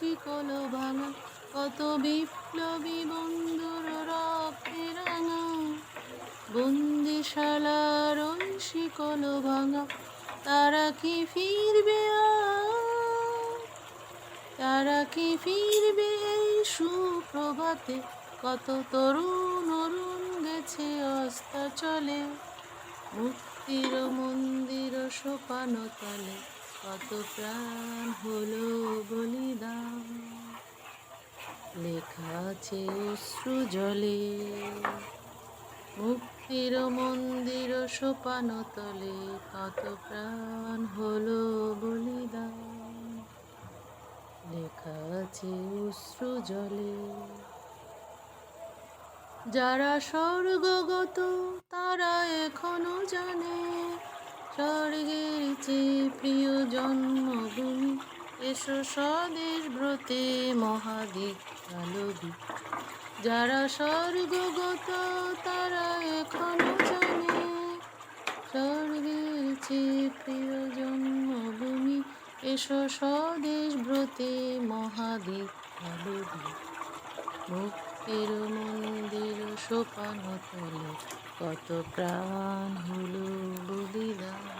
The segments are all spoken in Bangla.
শিকল ভাঙা কত বিপ্লবী বন্ধুর রক্তে রাঙা। বন্দিশালার ওই শিকল ভাঙা তারা কি ফিরবে? তারা কি ফিরবে এই সুপ্রভাতে? কত তরুণ অরুণ গেছে অস্তা চলে মুক্তির মন্দির সোপানো তলে কত প্রাণ হলো লেখা আছে অশ্রু জলে। মুক্তির মন্দির সোপান তলে কত প্রাণ হলো বলিদান। লেখা আছে অশ্রু জলে। যারা স্বর্গগত তারা এখনও জানে, স্বর্গের চেয়ে প্রিয় জন্মভূমি এসো স্বদেশ ব্রতে মহাদিক আলোবি যারা স্বর্গগত তারা এখনও জানে। স্বর্গের চেয়ে প্রিয় জন্মভূমি, এসো স্বদেশ ব্রতে মহাদিক আলোবি মুক্তির মন্দির সোপান তলে কত প্রাণ হলো বলিদান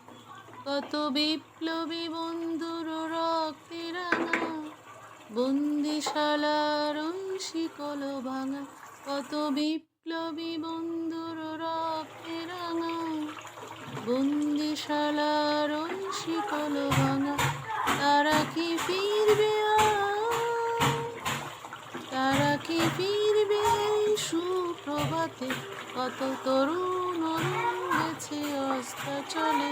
কত বিপ্লবী বন্ধুর রক্তে রাঙা, বন্দিশালার শিকল ভাঙা, কত বিপ্লবী বন্ধুর রক্তে রাঙা, বন্দিশালার শিকল ভাঙা, তারা কি ফিরবে তারা কি ফিরবে সুপ্রভাতে? কত তরুণ গেছে অস্তা চলে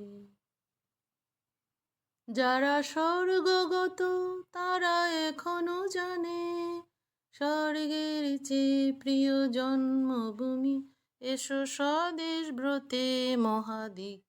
যারা স্বর্গগত তারা এখনও জানে স্বর্গের চেয়ে প্রিয় জন্মভূমি। এসো স্বদেশ ব্রতে মহাদিক